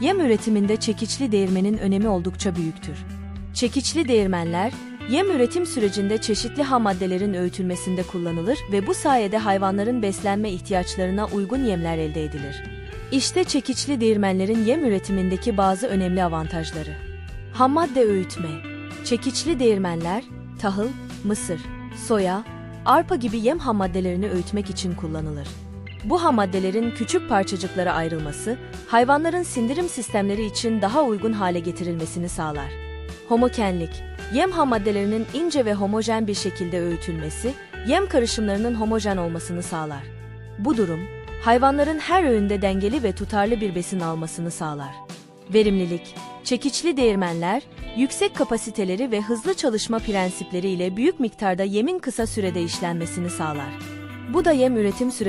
yem üretiminde çekiçli değirmenin önemi oldukça büyüktür. Çekiçli değirmenler, yem üretim sürecinde çeşitli ham maddelerin öğütülmesinde kullanılır ve bu sayede hayvanların beslenme ihtiyaçlarına uygun yemler elde edilir. İşte çekiçli değirmenlerin yem üretimindeki bazı önemli avantajları. Ham madde öğütme. Çekiçli değirmenler, tahıl, mısır, soya, arpa gibi yem ham maddelerini öğütmek için kullanılır. Bu ham maddelerin küçük parçacıklara ayrılması, hayvanların sindirim sistemleri için daha uygun hale getirilmesini sağlar. Homokenlik, yem ham maddelerinin ince ve homojen bir şekilde öğütülmesi, yem karışımlarının homojen olmasını sağlar. Bu durum, hayvanların her öğünde dengeli ve tutarlı bir besin almasını sağlar. Verimlilik, çekiçli değirmenler, yüksek kapasiteleri ve hızlı çalışma prensipleri ile büyük miktarda yemin kısa sürede işlenmesini sağlar. Bu da yem üretim süreci